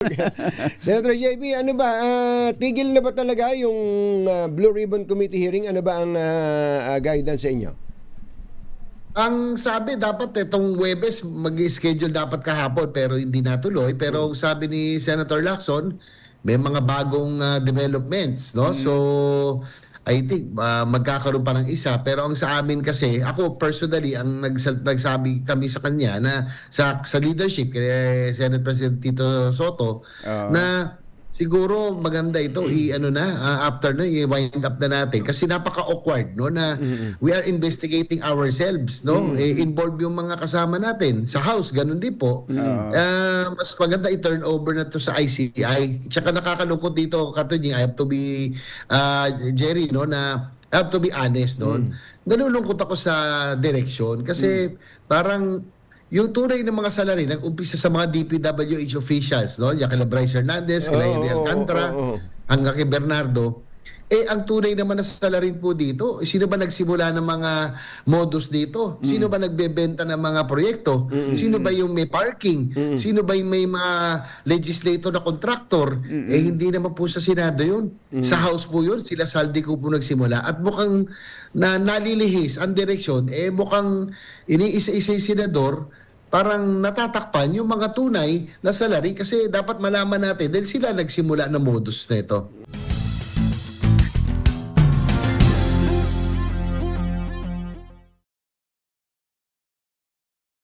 Senator JB, ano ba, ah, tigil na ba talaga yung ah, Blue Ribbon Committee hearing? Ano ba ang ah, ah, guidance sa inyo? Ang sabi dapat itong Webes mag-schedule dapat kahapon pero hindi natuloy. Pero sabi ni Senator Lacson, may mga bagong ah, developments, no? So I think ah, magkakaroon pa ng isa pero ang sa amin kasi ako personally ang nagsal- nagsabi kami sa kanya na sa sa leadership kay Senate President Tito Soto Oo. na siguro maganda ito i ano na ah, after na i-wind up na natin. Kasi napaka awkward no na we are investigating ourselves no? Eh, involved yung mga kasama natin sa house ganun din po. Ah, mas maganda i-turn over na to sa ICI tsaka nakakalungkot dito Katunying I have to be ah, Jerry no na I have to be honest no? Nalulungkot ako sa direction kasi parang yung tunay ng mga salary, nag-umpisa sa mga DPWH officials, no? Yan kila Bryce Hernandez, Oo, Ariel oo, Alcantara, oo, oo. hanggang kay Bernardo. Eh, ang tunay naman na salary po dito, sino ba nagsimula ng mga modus dito? Sino ba nagbebenta ng mga proyekto? Sino ba yung may parking? Sino ba yung may mga legislator na contractor? Eh, hindi naman po sa Senado yun. Sa House po yun, sila Saldi ko po nagsimula. At mukhang na nalilihis ang direksyon, eh mukhang iniisa-isa yung senador, parang natatakpan yung mga tunay na salary kasi dapat malaman natin dahil sila nagsimula ng modus na ito.